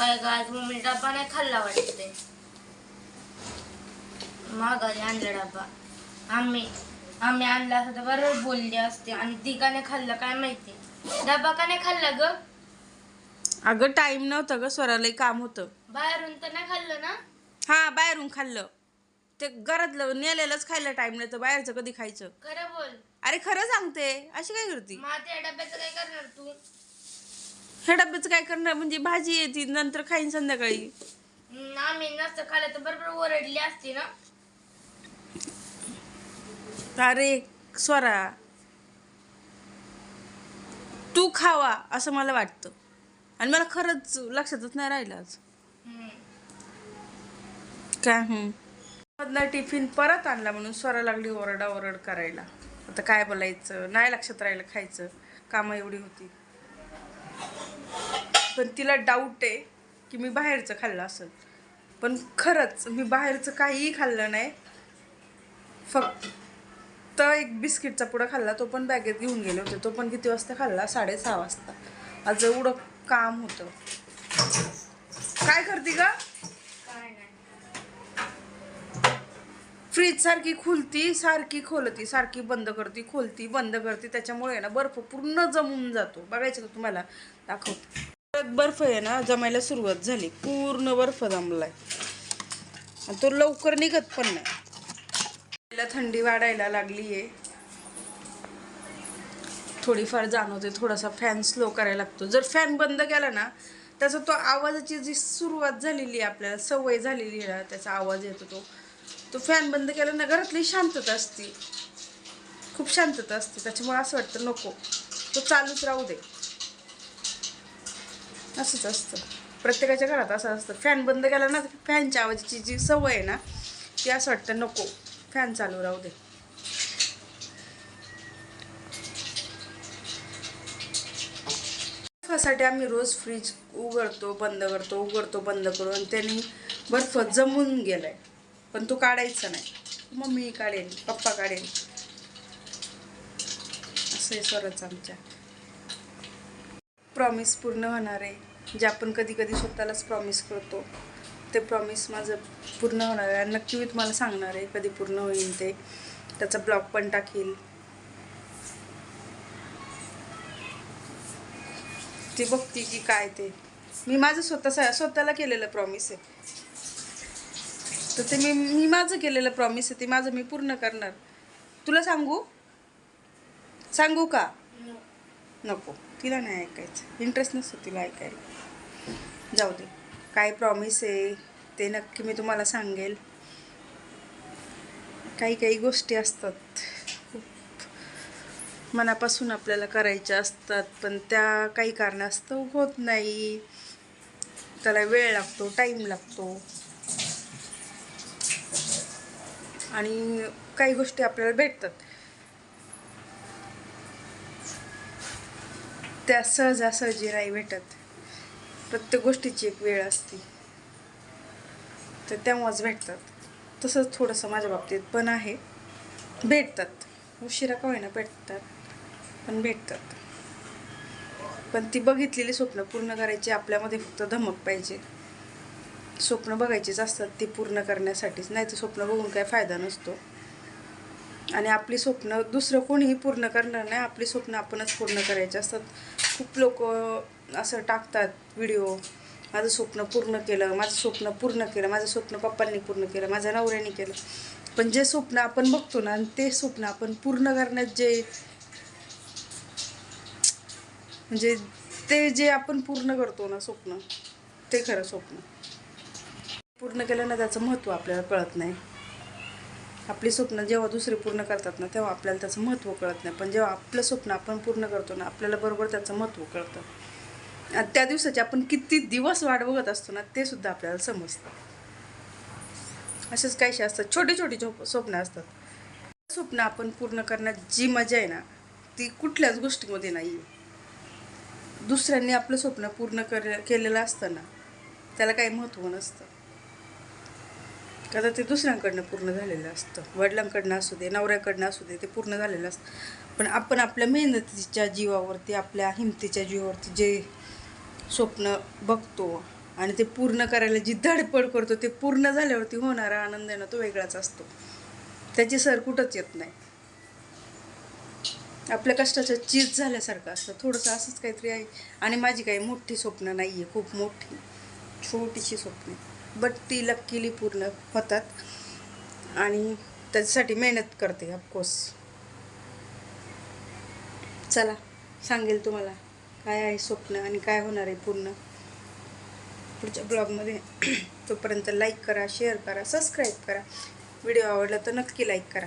काय काय मम्मी डब्बा नाही खाल्ला वाटते. माघारी आणला डब्बा. आम्ही आम्ही आणला असं तर बरोबर बोलली असते. आणि ती का नाही खाल्लं काय माहिती? डब्बा का नाही खाल्ला ग? अगं टाइम नव्हतं ग स्वरालाही काम होतं. बाहेरून तर नाही खाल्लं ना? हा बाहेरून खाल्लं. ते घरातलं नेलेलंच खायला टाइम नाही तर बाहेरचं कधी खायचं? खरं बोल. अरे खरं सांगते. अशी काय करते? मग आता या डब्याचं काय करणार तू? ह्या डब्याचं काय करणार? म्हणजे भाजी येते नंतर खाईन संध्याकाळी. हम्म, आम्ही नसतं खाल्लं तर बरोबर ओरडली असती ना. अरे स्वरा. तू खावा असं मला वाटतं. आणि मला खरंच लक्षातच नाही राहिलं आज. हम्म. काय हं. मधला टिफिन परत आणला म्हणून स्वरा लागली ओरडा ओरड करायला. आता काय बोलायचं? नाही लक्षात राहिलं खायचं. कामं एवढी होती. पण तिला डाऊट आहे की मी बाहेरचं खाल्लं असेल. पण खरंच मी बाहेरचं काहीही खाल्लं नाही. फक्त एक बिस्किटचा पुडा खाल्ला तो पण बॅगेत घेऊन गेले होते. तो पण किती वाजता खाल्ला? साडेसहा वाजता. आज एवढं काम होतं. काय करते का काय फ्रीज सारखी खुलती सारखी खोलती सारखी बंद करती खोलती बंद करते. त्याच्यामुळे ना बर्फ पूर्ण जमून जातो. बघायचं का तुम्हाला? दाखवते बर्फ आहे ना जमायला सुरुवात झाली. पूर्ण बर्फ जमलाय. आणि तो लवकर निघत पण नाही. थंडी वाढायला लागली आहे थोडीफार जाणवते थोडासा फॅन स्लो करायला लागतो. जर फॅन बंद केला ना त्याचा तो आवाजाची जी सुरुवात झालेली आहे आपल्याला सवय झालेली आहे त्याचा आवाज येतो तो. तो फॅन बंद केला ना घरातली शांतता असते. खूप शांतता असते. त्याच्यामुळे असं वाटतं नको. तो चालूच राहू दे. असंच असतं. प्रत्येकाच्या घरात असं असतं. फॅन बंद केला ना फॅनच्या आवाजाची जी सवय आहे ना ती असं वाटतं नको फॅन चालू राहू दे. बर्फासाठी आम्ही रोज फ्रीज उघडतो बंद करतो उघडतो बंद करू आणि त्यांनी बर्फ जमून गेलाय. पण तो काढायचा नाही. मम्मी काढेल पप्पा काढेल असं आहे स्वरच आमच्या. प्रॉमिस पूर्ण होणार आहे. जे आपण कधी कधी स्वतःलाच प्रॉमिस करतो ते प्रॉमिस माझं पूर्ण होणार आहे. आणि नक्की मी तुम्हाला सांगणार आहे कधी पूर्ण होईल ते. त्याचा ब्लॉग पण टाकील ती बघती की काय ते. मी माझं स्वतः स्वतःला केलेलं प्रॉमिस आहे. तर ते मी मी माझं केलेलं प्रॉमिस आहे ते माझं मी पूर्ण करणार. तुला सांगू? सांगू का? नको तिला नाही ऐकायचं. इंटरेस्ट नसतो तिला ऐकायला. जाऊ दे. काय प्रॉमिस आहे ते नक्की मी तुम्हाला सांगेल. काही काही गोष्टी असतात. खूप मनापासून आपल्याला करायच्या असतात पण त्या काही कारणास्तव होत नाही. त्याला वेळ लागतो टाईम लागतो. आणि काही गोष्टी आपल्याला भेटतात. त्या सहजासहजी नाही भेटत. प्रत्येक गोष्टीची एक वेळ असते. तर तेव्हाच भेटतात. तसंच थोडंसं माझ्या बाबतीत पण आहे. भेटतात. उशिरा का होईना भेटतात. पण भेटतात. पण ती बघितलेली स्वप्न पूर्ण करायची आपल्यामध्ये फक्त धमक पाहिजे. स्वप्न बघायचीच असतात ती पूर्ण करण्यासाठीच. नाही तर स्वप्न बघून काय फायदा नसतो. आणि आपली स्वप्न दुसरं कोणीही पूर्ण करणार नाही. आपली स्वप्न आपणच पूर्ण करायची असतात. खूप लोक असं टाकतात व्हिडिओ माझं स्वप्न पूर्ण केलं माझं स्वप्न पूर्ण केलं माझं स्वप्न पप्पांनी पूर्ण केलं माझ्या नवऱ्याने केलं. पण जे स्वप्न आपण बघतो ना आणि ते स्वप्न आपण पूर्ण करण्यात जे म्हणजे ते जे आपण पूर्ण करतो ना स्वप्न ते खरं स्वप्न. पूर्ण केलं ना त्याचं महत्त्व आपल्याला कळत नाही. आपली स्वप्न जेव्हा दुसरे पूर्ण करतात ना तेव्हा आपल्याला त्याचं महत्त्व कळत नाही. पण जेव्हा आपलं स्वप्न आपण पूर्ण करतो ना आपल्याला बरोबर त्याचं महत्त्व कळतं. आणि त्या दिवसाची आपण किती दिवस वाट बघत असतो ना ते सुद्धा आपल्याला समजतं. असेच काहीशी असतात छोटी छोटी झोप स्वप्न असतात. स्वप्न आपण पूर्ण करण्यात जी मजा आहे ना ती कुठल्याच गोष्टीमध्ये नाही आहे दुसऱ्यांनी आपलं स्वप्न पूर्ण कर केलेलं असतं ना त्याला काही महत्त्व नसतं. आता ते दुसऱ्यांकडनं पूर्ण झालेलं असतं. वडिलांकडनं असू दे नवऱ्याकडनं असू दे ते पूर्ण झालेलं असतं. पण आपण आपल्या मेहनतीच्या जीवावरती आपल्या हिमतीच्या जीवावरती जे स्वप्न बघतो आणि ते पूर्ण करायला जी धडपड करतो ते पूर्ण झाल्यावरती होणारा आनंद आहे ना तो वेगळाच असतो. त्याची सर कुठंच येत नाही. आपल्या कष्टाचं चीज झाल्यासारखं असतं. थोडंसं असंच काहीतरी आहे. आणि माझी काही मोठी स्वप्न नाही आहे खूप मोठी छोटीशी स्वप्न बट ती लक्कीली पूर्ण होतात. आणि त्याच्यासाठी मेहनत करते ऑफकोर्स चला सांगेल तुम्हाला काय आहे स्वप्न आणि काय होणार आहे पूर्ण. पुढच्या ब्लॉगमध्ये तोपर्यंत लाईक करा शेअर करा सबस्क्राईब करा. व्हिडिओ आवडला तर नक्की लाईक करा.